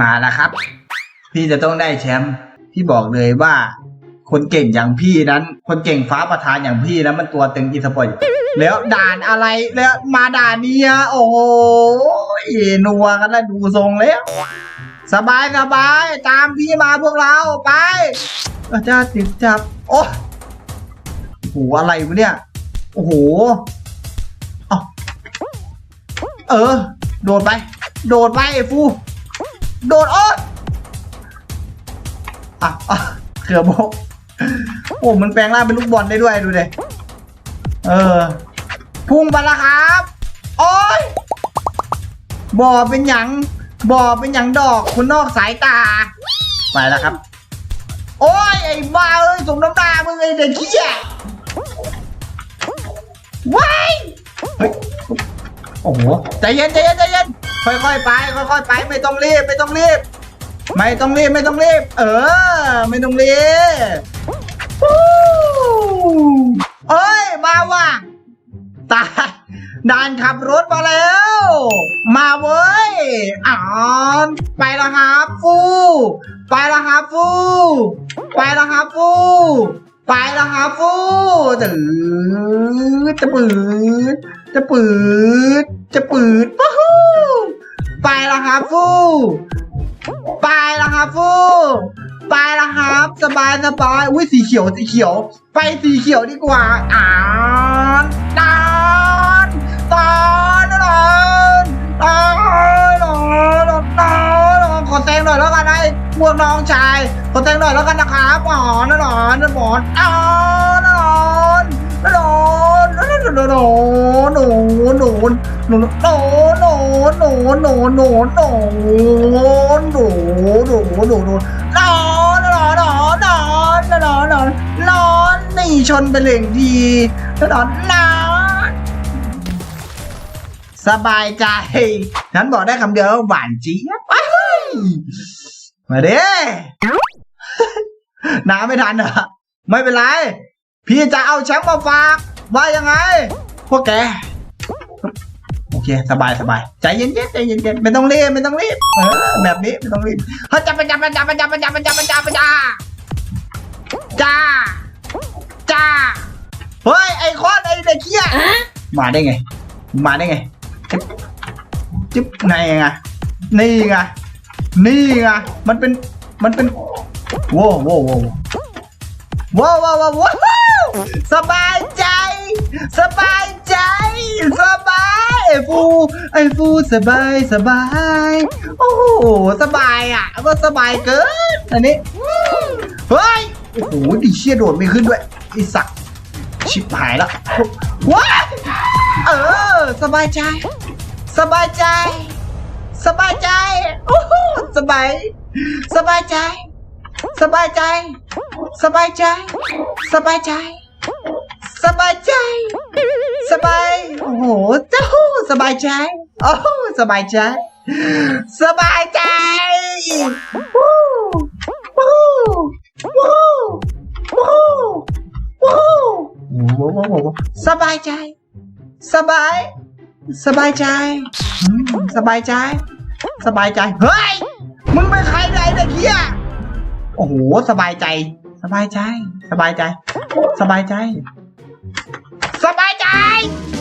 มาแล้วครับ พี่จะต้องได้แชมป์พี่บอกเลยว่า คนเก่งอย่างพี่นั้น คนเก่งฟ้าประธานอย่างพี่นั้นมันตัวตึงอีสปอร์ตแล้วด่านอะไรแล้วมาด่านนี้อะโอ้โหนัวกันแล้วดูทรงแล้ว สบายสบายตามพี่มาพวกเราไปอาจารย์ติดจับ โอ้โหอะไรวะเนี่ย โอ้โหเออ โดดไป โดดไปไอ้ฟูโดดโอ๊ยอะอะเขือโบกโอ้มันแปลงร่างเป็นลูกบอลได้ด้วยดูดิเออ พุ่งไปละครับ โอ้ยบ่อเป็นหยังบ่อเป็นหยังดอกคุณนอกสายตา ไปแล้วครับ โอ้ยไอ้บ้าเอ้ยสมน้ำตามึงไอ้เด็กขี้แยว้ายเฮ้ยโอ้โหใจเย็นใจเย็นใจเย็น ค่อยๆไป ค่อยๆไป ไม่ต้องรีบ ไม่ต้องรีบ ไม่ต้องรีบ ไม่ต้องรีบ เออ ไม่ต้องรีบเอ้ย มาว่ะ ตาย ด่านขับรถมาแล้ว มาเว้ยอ่อนไปแล้วครับฟูไปแล้วครับฟูไปแล้วครับฟูไปแล้วครับฟูตืดจะปืดจะปืดจะปืดปู้ฮู้ไปแล้วครับฟูไปแล้วครับฟูไปแล้วครับ สบายสบายอุ้ยสีเขียวสีเขียว ไปสีเขียวดีกว่าอ่านตอนตอนตอนตอนตอนตอนขอแซงหน่อยแล้วกันนะไอ้พวกน้องชายขอแซงหน่อยแล้วกันนะครับอ๋อนั่นหนอนนั่นหนอนอ๋อนั่นหนอนนั่นหนอนนั่นหนอนนั่นหนอนหนูหนูหนูหนูหนูหนู หนูหนูหนูหนูหนูหนูหนูหนูหนูหนูนอนนอนนอนนอนนอนนอนนอนนอนนี่ชนไปเลยดีนอนนอนสบายใจฉันบอกได้คำเดียวหวานเจี๊ยบไปมาเด้น้ำไม่ทันเหรอไม่เป็นไร พี่จะเอาแชมป์มาฝาก ว่ายังไง พวกแก เคสบายสบายใจเย็นๆใจเย็นๆไม่ต้องรีบไม่ต้องรีบเออแบบนี้ไม่ต้องรีบเฮ้ยจับไปจับไปจับไปจับไปจับไปจับไปจับไปจ้าจ้าจ้าเฮ้ยไอ้คอนไอ้เด็กเขี้ยมาได้ไง มาได้ไงจิ๊บจิ๊บไงไงนี่ไงนี่ไงมันเป็นมันเป็นโว้โว้โว้ว้าวว้าวว้าวว้าวสบายใจ สบายใจส ฟูไอ้ฟูสบายสบาย โอ้โหสบายอะก็สบายเกินอันนี้เฮ้ยโอ้โหดิเชี่ยโดดไม่ขึ้นด้วยไอสักชิบหายแล้วว้าเออสบายใจ สบายใจ สบายใจโอ้โหสบายสบายใจ สบายใจ สบายใจ สบายใจ สบายใจ สบาย โอ้โห เจ้า สบายใจ โอ้สบายใจ สบายใจวู้วู้วู้วู้วู้สบายใจ สบาย สบายใจ สบายใจ สบายใจ เฮ้ย มึงเป็นใครไรเด็กเฮียโอ้โห สบายใจ สบายใจ สบายใจ สบายใจ Bye.